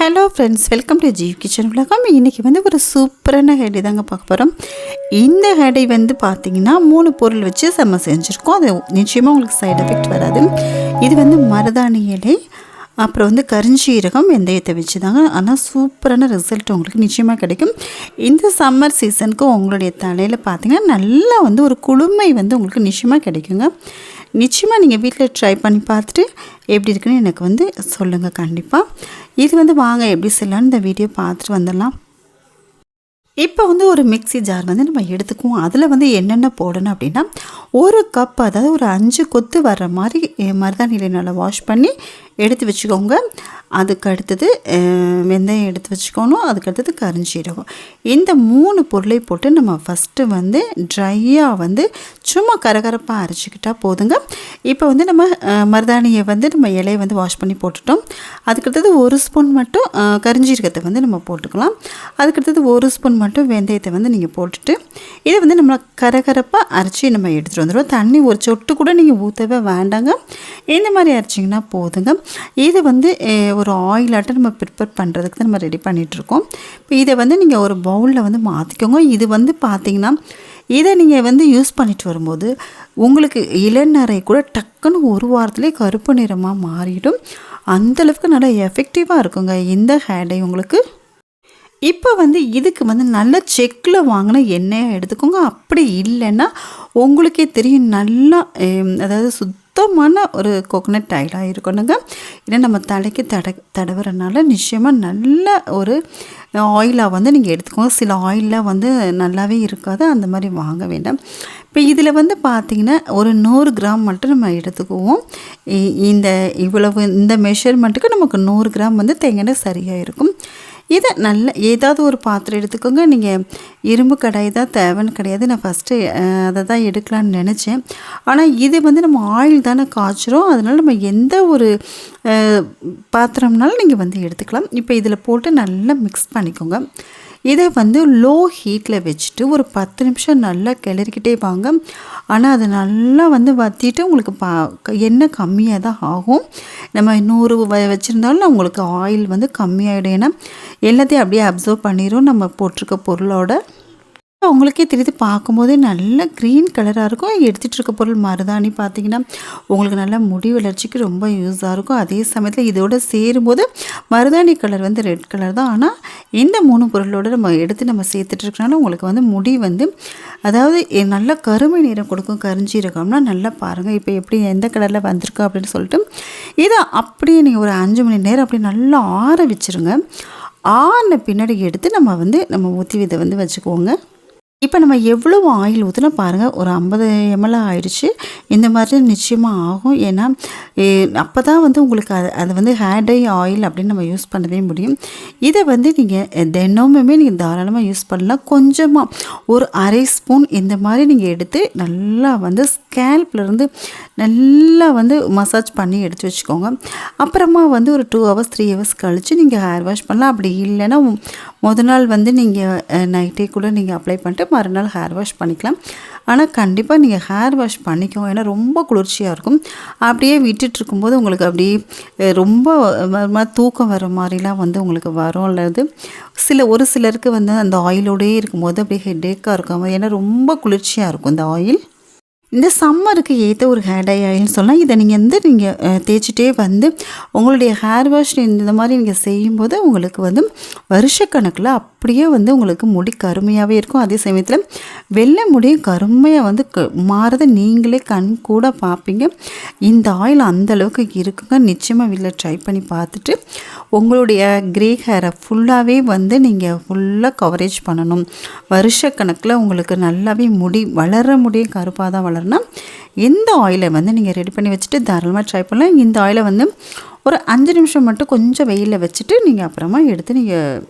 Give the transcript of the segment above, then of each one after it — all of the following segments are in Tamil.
Hello friends welcome to Jeev kitchen உலகம் இன்றைக்கி வந்து ஒரு சூப்பரான ஹேடி தாங்க பார்க்க போகிறோம் இந்த ஹேடை வந்து பார்த்திங்கன்னா மூணு பொருள் வச்சு செம்ம செஞ்சுருக்கோம். அது நிச்சயமாக உங்களுக்கு சைடு எஃபெக்ட் வராது. இது வந்து மருதாணி இலை அப்புறம் வந்து கரிஞ்சீரகம் வெந்தயத்தை வச்சு தாங்க ஆனால் சூப்பரான ரிசல்ட் உங்களுக்கு நிச்சயமாக கிடைக்கும். இந்த சம்மர் சீசனுக்கு உங்களுடைய தலையில் பார்த்தீங்கன்னா நல்லா வந்து ஒரு குளுமை வந்து உங்களுக்கு நிச்சயமாக கிடைக்குங்க. நிச்சயமாக நீங்கள் வீட்டில் ட்ரை பண்ணி பார்த்துட்டு எப்படி இருக்குன்னு எனக்கு வந்து சொல்லுங்கள் கண்டிப்பாக இது வந்து வாங்க எப்படி செய்யலான்னு இந்த வீடியோ பார்த்துட்டு வந்துடலாம். இப்போ வந்து ஒரு மிக்ஸி ஜார் வந்து நம்ம எடுத்துக்குவோம். அதில் வந்து என்னென்ன போடணும் அப்படின்னா ஒரு கப் அதாவது ஒரு அஞ்சு கொத்து வர்ற மாதிரி அஹ், நல்லா வாஷ் பண்ணி எடுத்து வச்சுக்கோங்க. அதுக்கு அடுத்தது வெந்தயம் எடுத்து வச்சுக்கணும். அதுக்கு அடுத்தது கரிஞ்சீரகம். இந்த மூணு பொருளை போட்டு நம்ம ஃபஸ்ட்டு வந்து ட்ரையாக வந்து சும்மா கரகரப்பாக அரைச்சிக்கிட்டால் போதுங்க. இப்போ வந்து நம்ம மருதாணியை வந்து நம்ம இலையை வந்து வாஷ் பண்ணி போட்டுட்டோம். அதுக்கடுத்தது ஒரு ஸ்பூன் மட்டும் கரிஞ்சீரகத்தை வந்து நம்ம போட்டுக்கலாம். அதுக்கடுத்தது ஒரு ஸ்பூன் மட்டும் மட்டும் வெந்தயத்தை வந்து நீங்கள் போட்டுட்டு இதை வந்து நம்ம கரகரப்பாக அரைச்சி நம்ம எடுத்துகிட்டு வந்துடுவோம். தண்ணி ஒரு சொட்டு கூட நீங்கள் ஊற்றவே வேண்டாங்க. இந்த மாதிரி அரைச்சிங்கன்னா போதுங்க. இதை வந்து ஒரு ஆயிலாட்டம் நம்ம ப்ரிப்பேர் பண்ணுறதுக்கு தான் நம்ம ரெடி பண்ணிகிட்ருக்கோம் இப்போ இதை வந்து நீங்கள் ஒரு பவுலில் வந்து மாற்றிக்கோங்க இது வந்து பார்த்தீங்கன்னா இதை நீங்கள் வந்து யூஸ் பண்ணிட்டு வரும்போது உங்களுக்கு இளநரை கூட டக்குன்னு ஒரு வாரத்துலேயே கருப்பு நிறமாக மாறிடும். அந்தளவுக்கு நல்லா எஃபெக்டிவாக இருக்குங்க. இந்த ஹேடை உங்களுக்கு. இப்போ வந்து இதுக்கு வந்து நல்ல செக்கில் வாங்கின எண்ணெயாக எடுத்துக்கோங்க. அப்படி இல்லைன்னா உங்களுக்கே தெரியும் நல்லா அதாவது சுத்தமான ஒரு கோகனட் ஆயிலாக இருக்கணுங்க. ஏன்னா நம்ம தலைக்கு தட தடவுறனால நிச்சயமாக நல்ல ஒரு ஆயிலாக வந்து நீங்கள் எடுத்துக்கோங்க. சில ஆயிலாக வந்து நல்லாவே இருக்காது. அந்த மாதிரி வாங்க வேண்டாம். இப்போ இதில் வந்து பார்த்திங்கன்னா ஒரு நூறு கிராம் மட்டும் நம்ம எடுத்துக்குவோம். இ- இந்த இவ்வளவு இந்த மெஷர்மெண்ட்டுக்கு நமக்கு நூறு கிராம் வந்து தேங்காய் சரியாக இருக்கும். இதை நல்ல ஏதாவது ஒரு பாத்திரம் எடுத்துக்கோங்க. நீங்கள் இரும்பு கடாய் தான் தேவைன்னு கிடையாது. நான் ஃபஸ்ட்டு அதை தான் எடுக்கலான்னு நினச்சேன். ஆனால் இது வந்து நம்ம ஆயில் தானே காய்ச்சிரும் அதனால் நம்ம எந்த ஒரு பாத்திரம்னாலும் நீங்கள் வந்து எடுத்துக்கலாம். இப்போ இதில் போட்டு நல்லா மிக்ஸ் பண்ணிக்கோங்க. இதை வந்து லோ ஹீட்டில் வச்சுட்டு ஒரு பத்து நிமிஷம் நல்லா கிளறிக்கிட்டே வாங்க. ஆனால் அது நல்லா வந்து வற்றிட்டு உங்களுக்கு பா எண்ணெய் கம்மியாக தான் ஆகும். நம்ம நூறு வ வச்சுருந்தாலும் உங்களுக்கு ஆயில் வந்து கம்மியாகிடும் ஏன்னா எல்லாத்தையும் அப்படியே அப்சர்வ் பண்ணிடும் நம்ம போட்டிருக்க பொருளோட உங்களுக்கே தெரியுது பார்க்கும்போதே நல்ல க்ரீன் கலராக இருக்கும். எடுத்துகிட்டு இருக்க பொருள் மருதாணி பார்த்தீங்கன்னா உங்களுக்கு நல்ல முடி வளர்ச்சிக்கு ரொம்ப யூஸாக இருக்கும். அதே சமயத்தில் இதோட சேரும்போது மருதாணி கலர் வந்து ரெட் கலர் தான். ஆனால் இந்த மூணு பொருளோடு நம்ம எடுத்து நம்ம சேர்த்துட்டு இருக்கனால உங்களுக்கு வந்து முடி வந்து அதாவது நல்ல கருமை நிறம் கொடுக்கும் கரிஞ்சீரகம்னா நல்லா பாருங்கள் இப்போ எப்படி எந்த கலரில் வந்திருக்கோம் அப்படின்னு சொல்லிட்டு இதை அப்படியே நீங்கள் ஒரு அஞ்சு மணி நேரம் அப்படியே நல்லா ஆற வச்சுருங்க. ஆறின பின்னாடி எடுத்து நம்ம வந்து நம்ம ஊற்றி இதை வந்து வச்சுக்குவோங்க இப்போ நம்ம எவ்வளோ ஆயில் ஊற்றினா பாருங்கள் ஒரு ஐம்பது எம்எல் ஆயிடுச்சு. இந்த மாதிரி நிச்சயமாக ஆகும். ஏன்னா அப்போ தான் வந்து உங்களுக்கு அது அது வந்து ஹேர் டை ஆயில் அப்படின்னு நம்ம யூஸ் பண்ணவே முடியும். இதை வந்து நீங்கள் தினமுமே நீங்கள் தாராளமாக யூஸ் பண்ணலாம். கொஞ்சமாக ஒரு அரை ஸ்பூன் இந்த மாதிரி நீங்கள் எடுத்து நல்லா வந்து ஸ்கேல்ப்லேருந்து நல்லா வந்து மசாஜ் பண்ணி எடுத்து வச்சுக்கோங்க. அப்புறமா வந்து ஒரு டூ ஹவர்ஸ் த்ரீ ஹவர்ஸ் கழித்து நீங்கள் ஹேர் வாஷ் பண்ணலாம். அப்படி இல்லைன்னா முத நாள் வந்து நீங்கள் நைட்டே கூட நீங்கள் அப்ளை பண்ணிட்டு மறுநாள் ஹேர் வாஷ் பண்ணிக்கலாம். ஆனால் கண்டிப்பாக நீங்கள் ஹேர் வாஷ் பண்ணிக்கோங்க. ஏன்னா ரொம்ப குளிர்ச்சியாக இருக்கும். அப்படியே விட்டுட்டு இருக்கும்போது உங்களுக்கு அப்படியே ரொம்ப தூக்கம் வர மாதிரிலாம் வந்து உங்களுக்கு வரும். அல்லது சில ஒரு சிலருக்கு வந்து அந்த ஆயிலோடயே இருக்கும்போது அப்படியே ஹெட்டேக்காக இருக்கும் ஏன்னா ரொம்ப குளிர்ச்சியாக இருக்கும் இந்த ஆயில் இந்த சம்மருக்கு ஏற்ற ஒரு ஹேர் டை ஆயில்னு சொல்லலாம் இதை நீங்கள் வந்து நீங்கள் தேய்ச்சிட்டே வந்து உங்களுடைய ஹேர் வாஷ் இந்த மாதிரி நீங்கள் செய்யும்போது உங்களுக்கு வந்து வருஷக்கணக்கில் அப்படியே வந்து உங்களுக்கு முடி கருமையாகவே இருக்கும். அதே சமயத்தில் வெள்ளை முடியும் கருமையாக வந்து க மாறதை. நீங்களே கண் கூட பார்ப்பீங்க இந்த ஆயில் அந்த அளவுக்கு இருக்குங்க. நிச்சயமாக வீட்டில் ட்ரை பண்ணி பார்த்துட்டு உங்களுடைய கிரே ஹேரை ஃபுல்லாகவே வந்து நீங்கள் ஃபுல்லாக கவரேஜ் பண்ணணும். வருஷக்கணக்கில் உங்களுக்கு நல்லாவே முடி வளர முடியும். கருப்பாக தான் வளரணும் இந்த ஆயிலை வந்து நீங்கள் ரெடி பண்ணி வச்சுட்டு தாராளமாக ட்ரை பண்ணலாம். இந்த ஆயிலை வந்து ஒரு அஞ்சு நிமிஷம் மட்டும் கொஞ்சம் வெயிலில் வச்சுட்டு நீங்கள் அப்புறமா எடுத்து நீங்கள்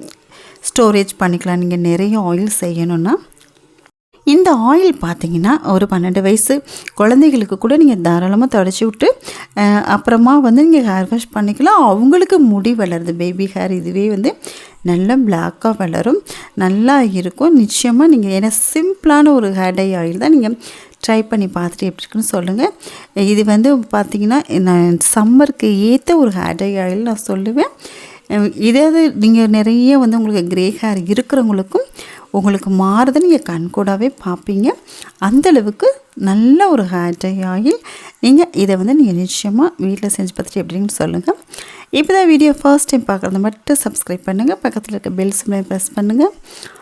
ஸ்டோரேஜ் பண்ணிக்கலாம். நீங்கள் நிறைய ஆயில் செய்யணும்னா. இந்த ஆயில் பார்த்தீங்கன்னா ஒரு பன்னெண்டு வயசு குழந்தைகளுக்கு கூட நீங்கள் தாராளமாக தொடச்சி விட்டு அப்புறமா வந்து நீங்கள் ஹேர் வாஷ் பண்ணிக்கலாம். அவங்களுக்கு முடி வளருது. பேபி ஹேர் இதுவே வந்து நல்லா பிளாக்காக வளரும். நல்லா இருக்கும். நிச்சயமாக நீங்கள் ஏன்னா சிம்பிளான ஒரு ஹேர் டை ஆயில் தான் நீங்கள் ட்ரை பண்ணி பார்த்துட்டு எப்படி இருக்குன்னு சொல்லுங்கள் இது வந்து பார்த்தீங்கன்னா நான் சம்மருக்கு ஏற்ற ஒரு ஹேர் டை ஆயில் நான் சொல்லுவேன். இதாவது இதே நீங்கள் நிறைய வந்து உங்களுக்கு கிரே ஹேர் இருக்கிறவங்களுக்கும் உங்களுக்கு மாறுதுன்னு நீங்கள் கண்கூடாகவே பார்ப்பீங்க. அந்தளவுக்கு நல்ல ஒரு ஹேர் டை ஆயில் நீங்கள் இதை வந்து நீங்கள் நிச்சயமாக வீட்டில் செஞ்சு பார்த்துட்டு எப்படின்னு சொல்லுங்கள் இப்போ தான் வீடியோ ஃபர்ஸ்ட் டைம் பார்க்குறது மட்டும் சப்ஸ்கிரைப் பண்ணுங்கள் பக்கத்தில் இருக்க பெல் சிம்லையும் ப்ரெஸ் பண்ணுங்கள்